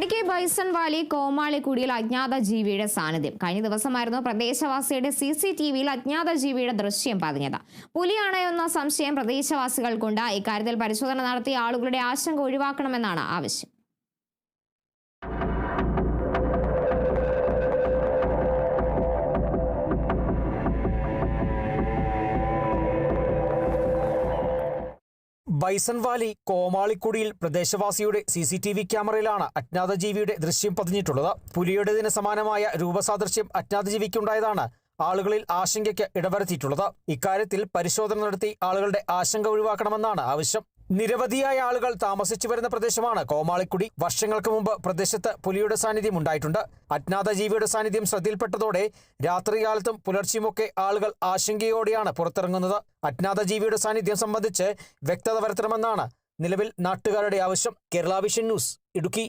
Idukki bison Valley കോമാളിക്കുടിയിൽ അജ്ഞാത ജീവിയുടെ സാന്നിധ്യം. കഴിഞ്ഞ ദിവസമായിരുന്നു പ്രദേശവാസിയുടെ സി സി ടി വിയിൽ അജ്ഞാത ജീവിയുടെ ദൃശ്യം പതിഞ്ഞത്. പുലിയാണ് എന്ന സംശയം പ്രദേശവാസികൾക്കുണ്ട്. ഇക്കാര്യത്തിൽ പരിശോധന നടത്തി ആളുകളുടെ ആശങ്ക ഒഴിവാക്കണമെന്നാണ് ആവശ്യം. ബൈസൺ വാലി കോമാളിക്കുടിയിൽ പ്രദേശവാസിയുടെ സി സി ടി വി ക്യാമറയിലാണ് അജ്ഞാത ജീവിയുടെ ദൃശ്യം പതിഞ്ഞിട്ടുള്ളത്. പുലിയുടേതിന് സമാനമായ രൂപസാദൃശ്യം അജ്ഞാത ജീവിക്കുണ്ടായതാണ് ആളുകളിൽ ആശങ്കയ്ക്ക് ഇടവരുത്തിയിട്ടുള്ളത്. ഇക്കാര്യത്തിൽ പരിശോധന നടത്തി ആളുകളുടെ ആശങ്ക ഒഴിവാക്കണമെന്നാണ് ആവശ്യം. നിരവധിയായ ആളുകൾ താമസിച്ചു വരുന്ന പ്രദേശമാണ് കോമാളിക്കുടി. വർഷങ്ങൾക്ക് മുമ്പ് പ്രദേശത്ത് പുലിയുടെ സാന്നിധ്യം ഉണ്ടായിട്ടുണ്ട്. അജ്ഞാത ജീവിയുടെ സാന്നിധ്യം ശ്രദ്ധയിൽപ്പെട്ടതോടെ രാത്രികാലത്തും പുലർച്ചെയുമൊക്കെ ആളുകൾ ആശങ്കയോടെയാണ് പുറത്തിറങ്ങുന്നത്. അജ്ഞാത ജീവിയുടെ സാന്നിധ്യം സംബന്ധിച്ച് വ്യക്തത വരുത്തണമെന്നാണ് നിലവിൽ നാട്ടുകാരുടെ ആവശ്യം. Kerala vision news Idukki.